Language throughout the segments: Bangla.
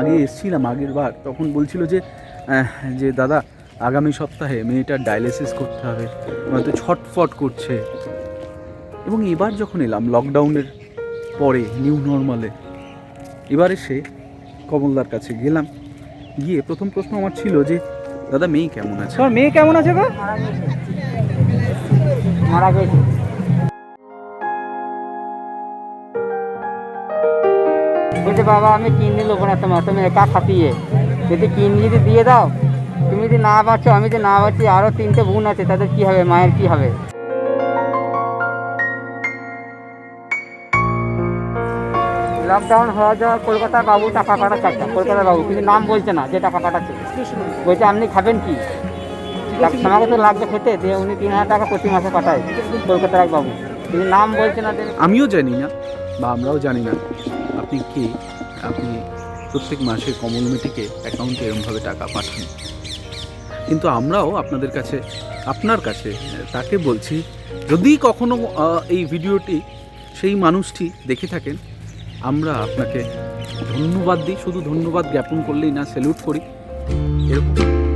আগে এসেছিলাম আগের বার তখন বলছিল যে যে দাদা আগামী সপ্তাহে মেয়েটার ডায়ালিসিস করতে হবে হয়তো ছটফট করছে। এবং এবার যখন এলাম লকডাউনের পরে নিউ নর্মালে এবার এসে কমলদার কাছে গেলাম গিয়ে প্রথম প্রশ্ন আমার ছিল যে দাদা মেয়ে কেমন আছে? মেয়ে কেমন আছে গো? মারা গেছে। বলছে, বাবা, আমি কিডনি নেব না তোমার, তুমি একা খাপিয়ে। যদি কিডনি যদি দিয়ে দাও, তুমি যদি না বাঁচো আমি যদি না বাঁচি আরও তিনটে বোন আছে, তাদের কি হবে, মায়ের কি হবে? লকডাউন হওয়া যাওয়ার কলকাতার বাবু টাকা কাটাচ্ছে একটা কলকাতার বাবু, কিন্তু নাম বলছে না যে টাকা কাটাচ্ছে বলছে, আপনি খাবেন কি? আমাকে তো লাগবে খেতে, দিয়ে উনি তিন হাজার টাকা প্রতি মাসে কাটায় কলকাতার এক বাবু। কিন্তু নাম বলছে না যে আমিও জানি না, বা আমরাও জানি না। আপনি কে আপনি প্রত্যেক মাসে কমল মেটিকে অ্যাকাউন্টে এরমভাবে টাকা পাঠান। কিন্তু আমরাও আপনাদের কাছে, আপনার কাছে, তাকে বলছি, যদি কখনো এই ভিডিওটি সেই মানুষটি দেখে থাকেন, আমরা আপনাকে ধন্যবাদ দিই। শুধু ধন্যবাদ জ্ঞাপন করলেই না স্যালুট করি। এরকম।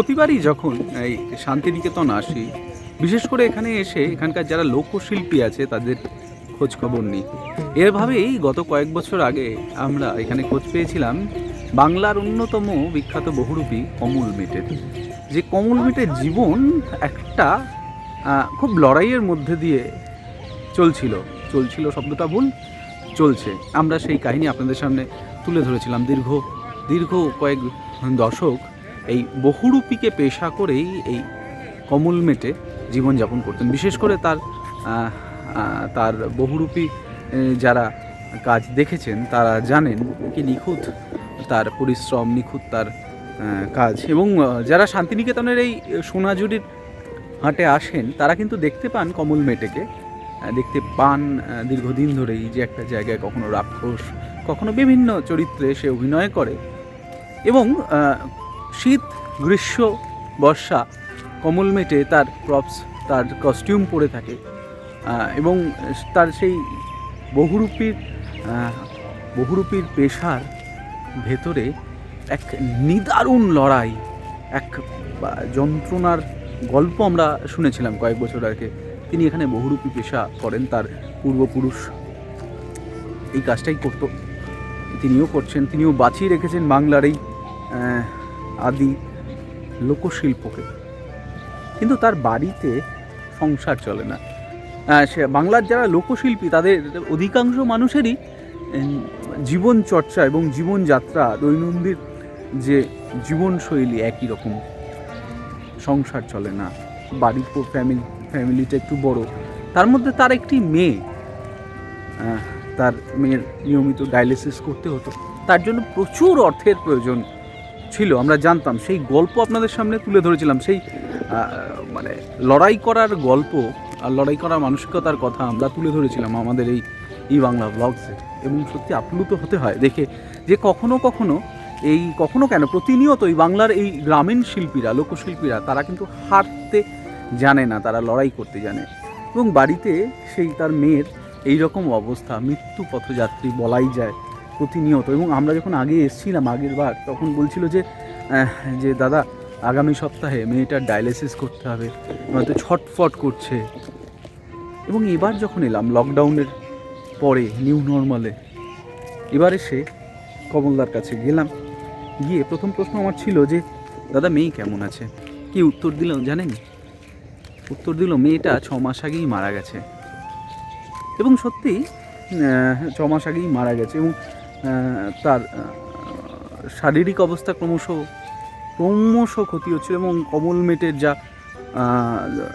প্রতিবারই যখন এই শান্তিনিকেতন আসি, বিশেষ করে এখানে এসে এখানকার যারা লোকশিল্পী আছে, তাদের খোঁজ খবর নিই। এভাবেই গত কয়েক বছর আগে আমরা এখানে খোঁজ পেয়েছিলাম বাংলার অন্যতম বিখ্যাত বহুরূপী কমল মেটের। যে কমল মেটের জীবন একটা খুব লড়াইয়ের মধ্যে দিয়ে চলছিল। চলছিল শব্দটা ভুল, চলছে। আমরা সেই কাহিনী আপনাদের সামনে তুলে ধরেছিলাম। দীর্ঘ দীর্ঘ কয়েক দশক এই বহুরূপীকে পেশা করেই এই কমল মেটে জীবনযাপন করতেন। বিশেষ করে তার তার বহুরূপী যারা কাজ দেখেছেন, তারা জানেন কি নিখুঁত তার পরিশ্রম, নিখুঁত তার কাজ। এবং যারা শান্তিনিকেতনের এই সোনাঝুরির হাটে আসেন, তারা কিন্তু দেখতে পান কমল মেটেকে দেখতে পান দীর্ঘদিন ধরেই যে একটা জায়গায় কখনো রাক্ষস, কখনো বিভিন্ন চরিত্রে সে অভিনয় করে। এবং শীত, গ্রীষ্ম, বর্ষা কমল মেটে তার প্রপস তার কস্টিউম পরে থাকে। এবং তার সেই বহুরূপীর বহুরূপীর পেশার ভেতরে এক নিদারুণ লড়াই, এক যন্ত্রণার গল্প আমরা শুনেছিলাম কয়েক বছর আগে। তিনি এখানে বহুরূপী পেশা করেন, তার পূর্বপুরুষ এই কাজটাই করতো। তিনিও করছেন, তিনিও বাঁচিয়ে রেখেছেন বাংলার এই আদি লোকশিল্পকে। কিন্তু তার বাড়িতে সংসার চলে না। সে বাংলার যারা লোকশিল্পী, তাদের অধিকাংশ মানুষেরই জীবন চর্চা এবং জীবনযাত্রা, দৈনন্দিন যে জীবনশৈলী একই রকম। সংসার চলে না, বাড়ির ফ্যামিলি ফ্যামিলিটা একটু বড়। তার মধ্যে তার একটি মেয়ে তার মেয়ের নিয়মিত ডায়ালিসিস করতে হতো। তার জন্য প্রচুর অর্থের প্রয়োজন ছিল, আমরা জানতাম। সেই গল্প আপনাদের সামনে তুলে ধরেছিলাম, সেই মানে লড়াই করার গল্প আর লড়াই করার মানসিকতার কথা আমরা তুলে ধরেছিলাম আমাদের এই ই বাংলা ব্লগসে এবং সত্যি আপ্লুত হতে হয়। দেখে যে কখনো কখনো এই কখনো কেন প্রতিনিয়ত এই বাংলার এই গ্রামীণ শিল্পীরা, লোকশিল্পীরা, তারা কিন্তু হারতে জানে না, তারা লড়াই করতে জানে। এবং বাড়িতে সেই তার মেয়ের এই রকম অবস্থা, মৃত্যু পথযাত্রী বলাই যায়। প্রতিনিয়ত এবং আমরা যখন আগে এসেছিলাম আগের বার, তখন বলছিল যে যে দাদা, আগামী সপ্তাহে মেয়েটার ডায়ালিসিস করতে হবে হয়তো ছটফট করছে। এবং এবার যখন এলাম লকডাউনের পরে নিউ নর্মালে এবার এসে কমলদার কাছে গেলাম। গিয়ে প্রথম প্রশ্ন আমার ছিল যে, দাদা, মেয়ে কেমন আছে? কি উত্তর দিল জানেন? উত্তর দিল, মেয়েটা ছ মাস আগেই মারা গেছে। এবং সত্যি ছ মাস আগেই মারা গেছে এবং তার শারীরিক অবস্থা ক্রমশ ক্রমশ ক্ষতি হচ্ছিল এবং কমল মেটের যা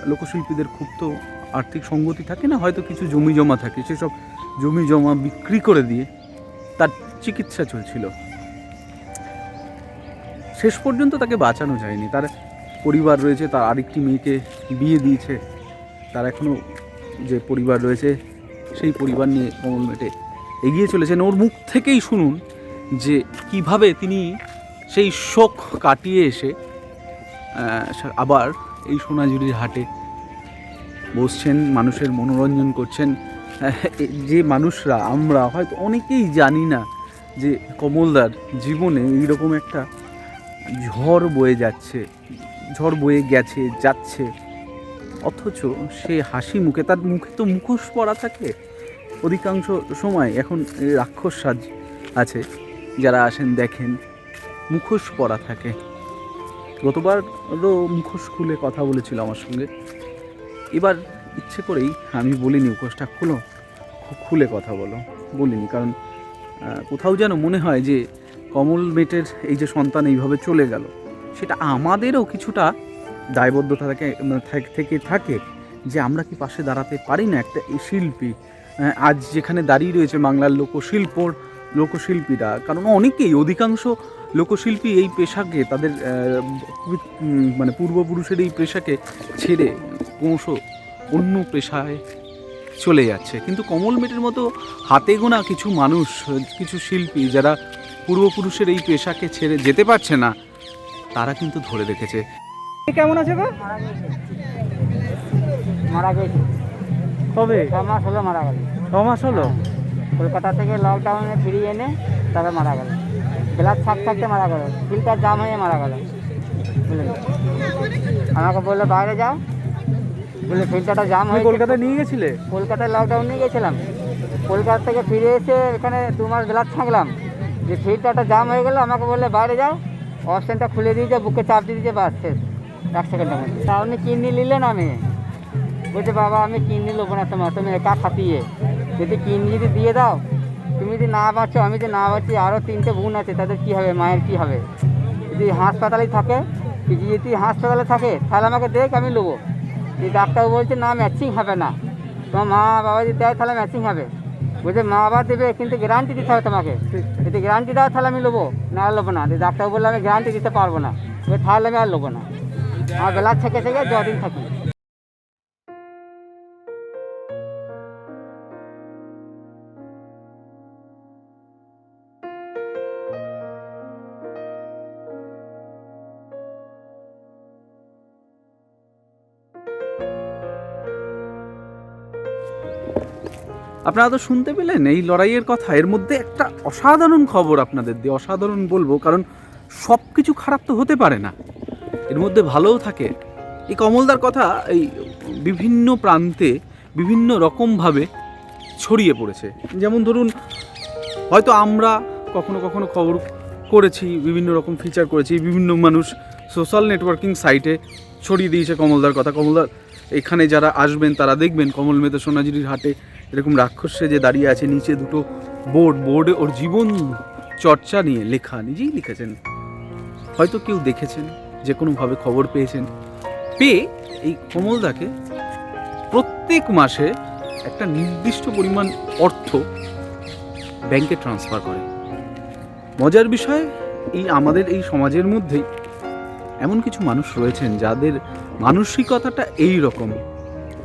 লোকশিল্পীদের তো আর্থিক সঙ্গতি থাকে না, হয়তো কিছু জমি জমা থাকে, সেসব জমি জমা বিক্রি করে দিয়ে তার চিকিৎসা চলছিল। শেষ পর্যন্ত তাকে বাঁচানো যায়নি। তার পরিবার রয়েছে, তার আরেকটি মেয়েকে বিয়ে দিয়েছে, তার এখনও যে পরিবার রয়েছে, সেই পরিবার নিয়ে কমল মেটে এগিয়ে চলেছেন। ওর মুখ থেকেই শুনুন যে কীভাবে তিনি সেই শোক কাটিয়ে এসে আবার এই সোনাঝুরির হাটে বসছেন, মানুষের মনোরঞ্জন করছেন। যে মানুষরা, আমরা হয়তো অনেকেই জানি না যে কমলদার জীবনে এইরকম একটা ঝড় বয়ে যাচ্ছে, ঝড় বয়ে গেছে, যাচ্ছে। অথচ সে হাসি মুখে, তার মুখে তো মুখোশ পরা থাকে। অধিকাংশ সময় এখন রাক্ষস সাজ আছে, যারা আসেন, দেখেন, মুখোশ পরা থাকে। গতবারও মুখোশ খুলে কথা বলেছিল আমার সঙ্গে। এবার ইচ্ছে করেই আমি বলিনি, মুখোশটা খুলো খুলে কথা বলো। বলিনি, কারণ কোথাও যেন মনে হয় যে কমল মেটের এই যে সন্তান এইভাবে চলে গেল, সেটা আমাদেরও কিছুটা দায়বদ্ধতা থেকে মানে থেকে থাকে যে আমরা কি পাশে দাঁড়াতে পারি না একটা শিল্পী? আজ যেখানে দাঁড়িয়ে রয়েছে বাংলার লোকশিল্পর লোকশিল্পীরা কারণ অনেকেই অধিকাংশ লোকশিল্পী এই পেশাকে তাদের মানে পূর্বপুরুষের এই পেশাকে ছেড়ে ক্রমশ অন্য পেশায় চলে যাচ্ছে। কিন্তু কমল মেটের মতো হাতে গোনা কিছু মানুষ কিছু শিল্পী যারা পূর্বপুরুষের এই পেশাকে ছেড়ে যেতে পারছে না তারা কিন্তু ধরে রেখেছে। কেমন আছে গো? মারা গেছে। কবে? ছ মাস হলো মারা গেল। ছ মাস হলো? কলকাতা থেকে লকডাউনে ফিরিয়ে এনে তবে মারা গেল। গ্লাস থাক থাকতে মারা গেল। ফিল্টার জাম হয়ে মারা গেল। বুঝলেন আমাকে বলল বাইরে যাও। বলে ফিল্টারটা জাম হয়ে কলকাতায় নিয়ে গেছিলে? কলকাতায় লকডাউন নিয়ে গেছিলাম। কলকাতা থেকে ফিরে এসে এখানে দু মাস গ্লাস থাকলাম যে ফিল্টারটা জাম হয়ে গেলো আমাকে বললে বাইরে যাও। অপশানটা খুলে দিয়েছে বুকে চাপ দিয়ে দিয়েছে বাস শেষ। এক সেকেন্ডের মধ্যে। তা আপনি কিডনি নিলেন আমি। বলছে, বাবা, আমি কিডনি নেব না তোমার, তুমি একা খাপিয়ে। যদি কিডনি যদি দিয়ে দাও, তুমি যদি না বাঁচো, আমি যদি না বাঁচি আরও তিনটে বোন আছে, তাদের কী হবে, মায়ের কী হবে? যদি হাসপাতালেই থাকে, যদি হাসপাতালে থাকে, তাহলে আমাকে দেখ, আমি নেব। এই ডাক্তার বলছে, না ম্যাচিং হবে না। তোমার মা বাবা যদি দেয়, তাহলে ম্যাচিং হবে। বলছে, মা বাবা দেবে, কিন্তু গ্যারান্টি দিতে হবে তোমাকে। যদি গ্যারান্টি দাও, তাহলে আমি নেব। না নেব না। ডাক্তার বললে, আমি গ্যারান্টি দিতে পারব না তাহলে আমি আর নেব না। আমার বেলা থেকে থেকে যদিন থাকি। আপনারা তো শুনতে পেলেন এই লড়াইয়ের কথা। এর মধ্যে একটা অসাধারণ খবর আপনাদের দিয়ে, অসাধারণ বলব, কারণ সব কিছু খারাপ তো হতে পারে না। এর মধ্যে ভালোও থাকে। এই কমলদার কথা এই বিভিন্ন প্রান্তে বিভিন্ন রকমভাবে ছড়িয়ে পড়েছে। যেমন ধরুন, হয়তো আমরা কখনো কখনো খবর করেছি, বিভিন্ন রকম ফিচার করেছি, বিভিন্ন মানুষ সোশ্যাল নেটওয়ার্কিং সাইটে ছড়িয়ে দিয়েছে কমলদার কথা। কমলদার, এখানে যারা আসবেন, তারা দেখবেন কমল মেতে সোনাঝুরির হাটে এরকম রাক্ষসে যে দাঁড়িয়ে আছে, নিচে দুটো বোর্ড, বোর্ডে ওর জীবন চর্চা নিয়ে লেখা, নিজেই লিখেছেন। হয়তো কেউ দেখেছেন, যে কোনোভাবে খবর পেয়েছেন। পেয়ে এই কমলদাকে প্রত্যেক মাসে একটা নির্দিষ্ট পরিমাণ অর্থ ব্যাংকে ট্রান্সফার করে। মজার বিষয়, এই আমাদের এই সমাজের মধ্যেই এমন কিছু মানুষ রয়েছেন যাদের মানসিকতাটা এই রকম।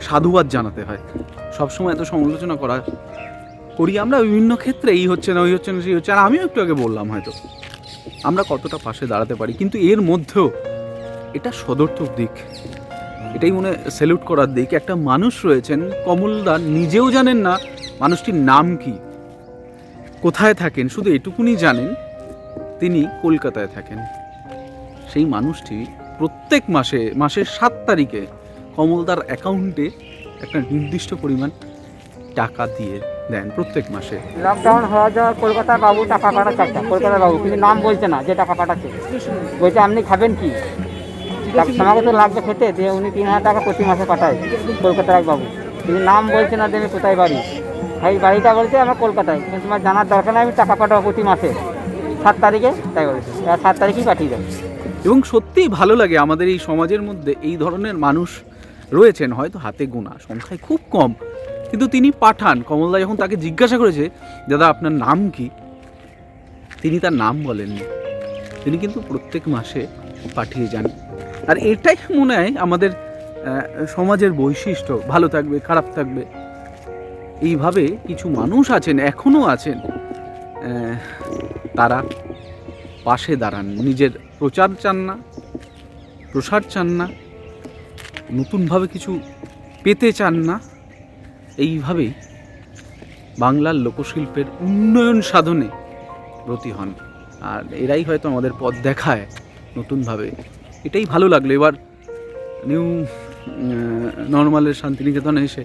সাধুবাদ জানাতে হয়। সবসময় এত সমালোচনা করা করি আমরা, বিভিন্ন ক্ষেত্রে এই হচ্ছে না, ওই হচ্ছে না, সেই হচ্ছে আর আমিও একটু আগে বললাম হয়তো। আমরা কতটা পাশে দাঁড়াতে পারি, কিন্তু এর মধ্যেও এটা সদর্থক দিক। এটাই মনে স্যালুট করার দিক। একটা মানুষ রয়েছেন, কমলদার, নিজেও জানেন না মানুষটির নাম কি। কোথায় থাকেন, শুধু এটুকুনি জানেন, তিনি কলকাতায় থাকেন। সেই মানুষটি প্রত্যেক মাসে, মাসের সাত তারিখে কমলদার অ্যাকাউন্টে একটা নির্দিষ্ট পরিমাণ টাকা দিয়ে দেন প্রত্যেক মাসে। লকডাউন হওয়া যাওয়ার কলকাতার বাবু টাকা পাঠাচ্ছে একটা কলকাতার বাবু কিন্তু নাম বলছে না যে টাকা পাঠাচ্ছে। বলছে আপনি খাবেন কি? আমাকে তো লাগবে খেতে দিয়ে উনি তিন হাজার টাকা প্রতি মাসে পাঠায় কলকাতার এক বাবু। কিন্তু নাম বলছে না আমি কোথায় বাড়ি। ভাই বাড়িটা বলছে আমার কলকাতায় কিন্তু তোমার জানার দরকার নেই আমি টাকা পাঠাবো প্রতি মাসে। সাত তারিখে তাই বলেছে। সাত তারিখেই পাঠিয়ে দেয়। এবং সত্যিই ভালো লাগে আমাদের এই সমাজের মধ্যে এই ধরনের মানুষ রয়েছেন, হয়তো হাতে গোনা সংখ্যায় খুব কম। কিন্তু তিনি পাঠান। কমলদা যখন তাকে জিজ্ঞাসা করেছে, দাদা, আপনার নাম কি? তিনি তার নাম বলেননি। তিনি কিন্তু প্রত্যেক মাসে পাঠিয়ে যান। আর এটাই মনে হয় আমাদের সমাজের বৈশিষ্ট্য। ভালো থাকবে, খারাপ থাকবে। এইভাবে কিছু মানুষ আছেন, এখনও আছেন তারা পাশে দাঁড়ান। নিজের প্রচার চান না, প্রসার চান না। নতুনভাবে কিছু পেতে চান না এইভাবেই বাংলার লোকশিল্পের উন্নয়ন সাধনে ব্রতী হন। আর এরাই হয়তো আমাদের পথ দেখায় নতুনভাবে। এটাই ভালো লাগল। এবার নিউ নর্মালের শান্তিনিকেতনে এসে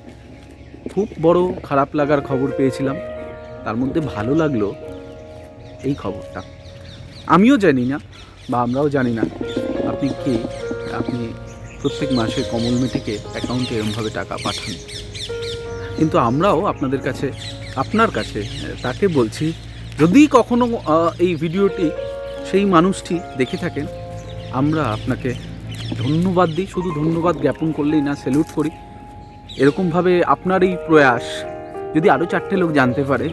খুব বড় খারাপ লাগার খবর পেয়েছিলাম। তার মধ্যে ভালো লাগল এই খবরটা। আমিও জানি না বা আমরাও জানি না। আপনি কে? আপনি প্রত্যেক মাসে কমল মেটিকে অ্যাকাউন্টে এরমভাবে টাকা পাঠান। কিন্তু আমরাও আপনাদের কাছে, আপনার কাছে তাকে বলছি, যদি কখনো এই ভিডিওটি সেই মানুষটি দেখে থাকেন, আমরা আপনাকে ধন্যবাদ দিই। শুধু ধন্যবাদ জ্ঞাপন করলেই না স্যালুট করি। এরকমভাবে আপনার এই প্রয়াস, যদি আরও চারটে লোক জানতে পারে,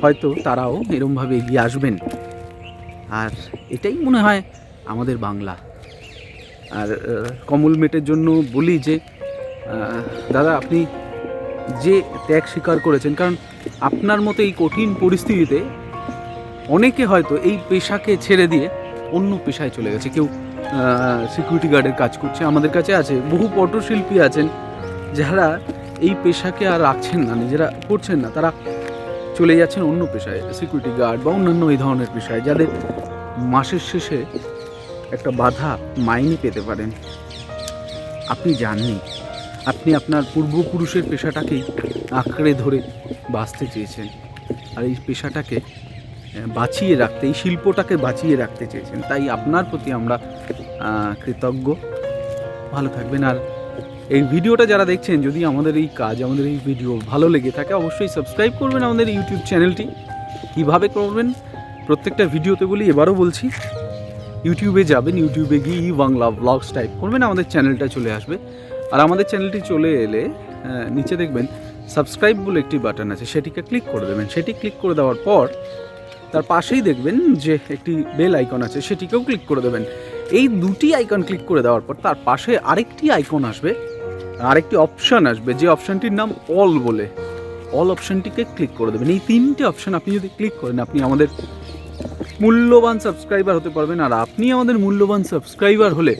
হয়তো তারাও এরমভাবে এগিয়ে আসবেন। আর এটাই মনে হয় আমাদের বাংলা। আর কমল মেটের জন্য বলি যে দাদা, আপনি যে ত্যাগ স্বীকার করেছেন, কারণ আপনার মতো এই কঠিন পরিস্থিতিতে অনেকে হয়তো এই পেশাকে ছেড়ে দিয়ে অন্য পেশায় চলে গেছে। কেউ সিকিউরিটি গার্ডের কাজ করছে, আমাদের কাছে আছে। বহু পটশিল্পী আছেন যারা এই পেশাকে আর রাখছেন না, নিজেরা করছেন না। তারা চলে যাচ্ছেন অন্য পেশায় সিকিউরিটি গার্ড বা অন্যান্য এই ধরনের পেশায়, যাদের মাসের শেষে একটা বাধা মাইনে পেতে পারেন। আপনি জাননি, আপনি আপনার পূর্বপুরুষের পেশাটাকেই আঁকড়ে ধরে বাঁচতে চেয়েছেন। আর এই পেশাটাকে বাঁচিয়ে রাখতে, এই শিল্পটাকে বাঁচিয়ে রাখতে চেয়েছেন। তাই আপনার প্রতি আমরা কৃতজ্ঞ। ভালো থাকবেন। আর এই ভিডিওটা যারা দেখছেন, যদি আমাদের এই কাজ, আমাদের এই ভিডিও ভালো লেগে থাকে, অবশ্যই সাবস্ক্রাইব করবেন আমাদের ইউটিউব চ্যানেলটি কীভাবে করবেন, প্রত্যেকটা ভিডিওতে বলি, এবারও বলছি ইউটিউবে যাবেন ইউটিউবে গিয়ে ই বাংলা ব্লগস টাইপ করবেন আমাদের চ্যানেলটা চলে আসবে। আর আমাদের চ্যানেলটি চলে এলে আহ, নিচে দেখবেন সাবস্ক্রাইব বলে একটি বাটন আছে সেটিকে ক্লিক করে দেবেন। সেটি ক্লিক করে দেওয়ার পর তার পাশেই দেখবেন যে একটি বেল আইকন আছে সেটিকেও ক্লিক করে দেবেন। এই দুটি আইকন ক্লিক করে দেওয়ার পর তার পাশে আরেকটি আইকন আসবে আরেকটি অপশান আসবে যে অপশনটির নাম অল বলে। অল অপশনটিকে ক্লিক করে দেবেন। এই তিনটে অপশন আপনি যদি ক্লিক করেন আপনি আমাদের মূল্যবান সাবস্ক্রাইবার হতে পারবেন। আর আপনি আমাদের মূল্যবান সাবস্ক্রাইবার হলে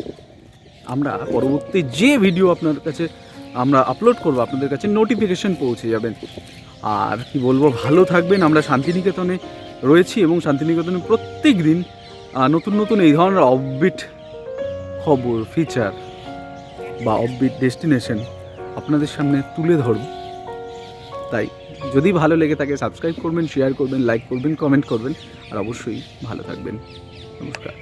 আমরা পরবর্তী যে ভিডিও আপনার কাছে আমরা আপলোড করব, আপনাদের কাছে নোটিফিকেশন পৌঁছে যাবেন আর কি বলব, ভালো থাকবেন। আমরা শান্তিনিকেতনে রয়েছি এবং শান্তিনিকেতনে প্রত্যেক দিন নতুন নতুন এই ধরনের অফবিট খবর ফিচার বা অফবিট ডেস্টিনেশন আপনাদের সামনে তুলে ধরব। তাই যদি ভালো লেগে থাকে সাবস্ক্রাইব করবেন শেয়ার করবেন লাইক করবেন কমেন্ট করবেন, আর অবশ্যই ভালো থাকবেন। নমস্কার।